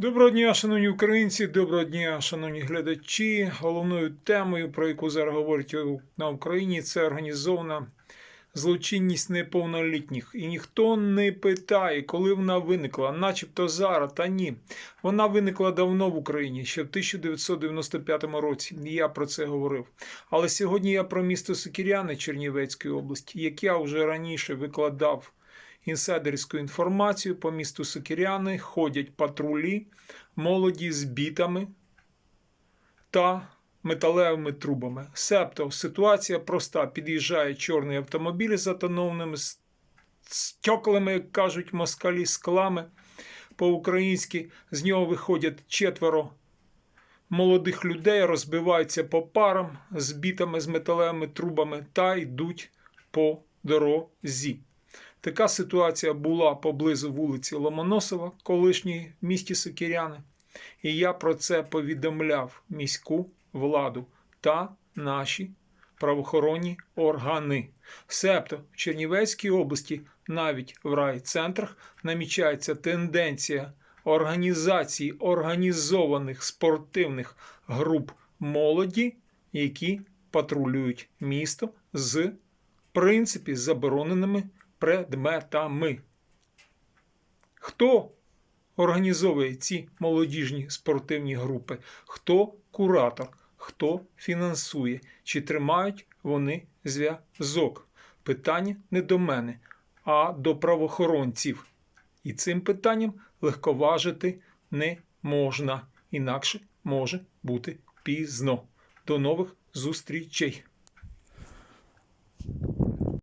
Доброго дня, шановні українці, доброго дня, шановні глядачі. Головною темою, про яку зараз говорять на Україні, це організована злочинність неповнолітніх. І ніхто не питає, коли вона виникла, начебто зараз, та ні. Вона виникла давно в Україні, ще в 1995 році. Я про це говорив. Але сьогодні я про місто Сокіряни Чернівецької області, яке я вже раніше викладав інсайдерську інформацію по місту Сокіряни ходять патрулі, молоді з бітами та металевими трубами. Себто ситуація проста: під'їжджає чорний автомобіль з затонованими стеклами, як кажуть москалі, склами по-українськи. З нього виходять четверо молодих людей, розбиваються по парам з бітами, з металевими трубами та йдуть по дорозі. Така ситуація була поблизу вулиці Ломоносова, колишньої в місті Сокіряни. І я про це повідомляв міську владу та наші правоохоронні органи. Себто в Чернівецькій області, навіть в райцентрах, намічається тенденція організації організованих спортивних груп молоді, які патрулюють місто з в принципі забороненими предметами. Хто організовує ці молодіжні спортивні групи? Хто куратор? Хто фінансує? Чи тримають вони зв'язок? Питання не до мене, а до правоохоронців. І цим питанням легковажити не можна. Інакше може бути пізно. До нових зустрічей.